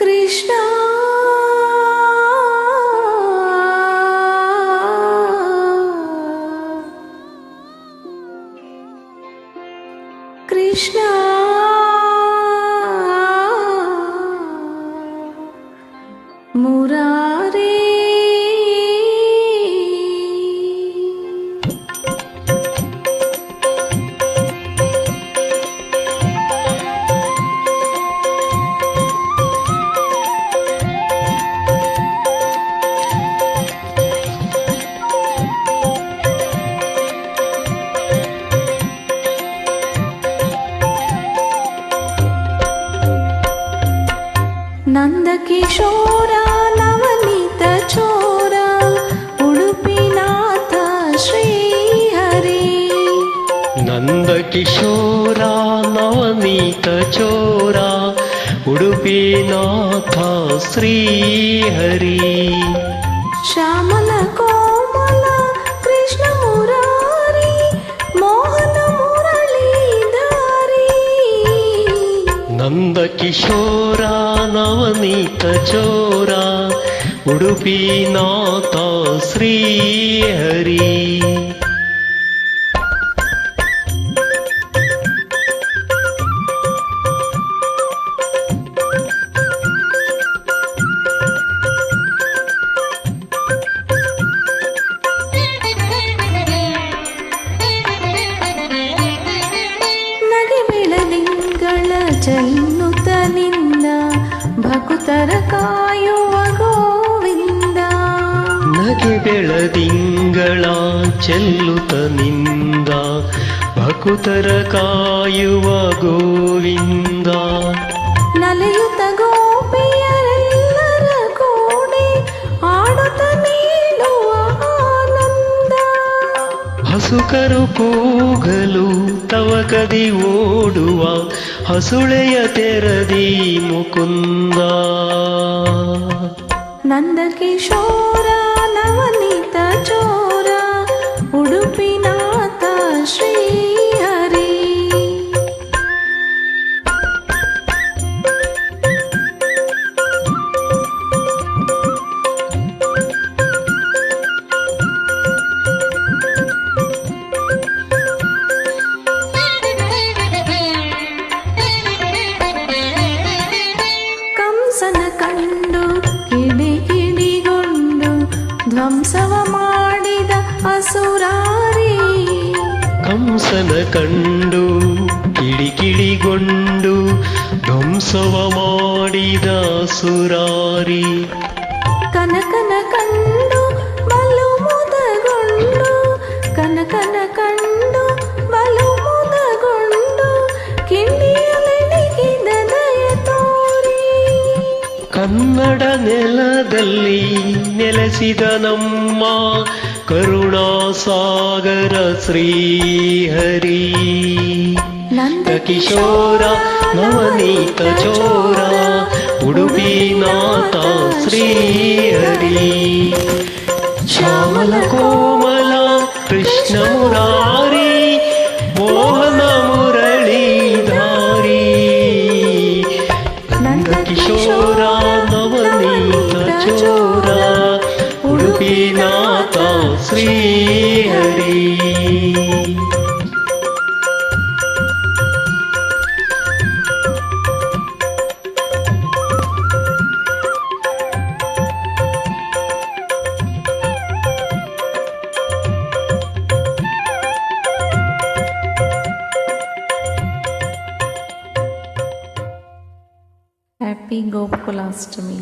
Krishna. Krishna. Mura. नन्दकिशोरा नवनीतचोरा उडुपिनाथ Udupi नन्दकिशोरा नवनीतचोरा उडुपिनाथ Shrihari. श्यामलको नन्दकिशोरा नवनीतचोरा उडुपीनाथ Srihari. ಬೆಳದಿಂಗಳ ನಿನ್ನ ಭಕುತರ ಕಾಯುವ ಗೋವಿಂದ. ನಗೆ ಬೆಳದಿಂಗಳ ಚೆಲ್ಲುತ್ತ ನಿಂದ ಭಕುತರ ಕಾಯುವ ಗೋವಿಂದ. ಹಸುಕರು ಕೂಗಲು ತವಕದಿ ಓಡುವ ಹಸುಳೆಯ ತೆರದಿ ಮುಕುಂದ. ನಂದಕಿಶೋರ ನವನೀತ ಚೋರ ಉಡುಪಿನಾಥ ಶ್ರೀಹರಿ ಧ್ವಂಸವ ಮಾಡಿದ ಅಸುರಾರಿ. ಕಂಸನ ಕಂಡು ಕಿಡಿಕಿಡಿಗೊಂಡು ಧ್ವಂಸವ ಮಾಡಿದ ಸುರಾರಿ ಕನಕನ ಕಂಡು ಬಲು ಮುದಗೊಂಡು ಕನಕನ ಕಂಡು ಬಲು ಮುದಗೊಂಡು ಕಿಂಡಿಯಲೆಣಗಿದ ದಯ ತೋರಿ. ಕನ್ನಡ ನೆಲದಲ್ಲಿ ನೆಲೆಸಿದ ನಮ್ಮ ಕರುಣಾಸಾಗರ ಶ್ರೀಹರಿ. ನಂದ ಕಿಶೋರ ನವನೀತ ಚೋರ ಉಡುಪಿನಾಥ ಶ್ರೀಹರಿ. ಶ್ಯಾಮಲ ಕೋಮಲ ಕೃಷ್ಣ ಮುರಾರಿ ಮೋಹನ ಮುರಳೀಧಾರಿ. ನಂದ ಕಿಶೋರ ನವನೀತ ಚೋರ श्रीनाथ श्रीहरि హ్యాపీ గోకులాష్టమి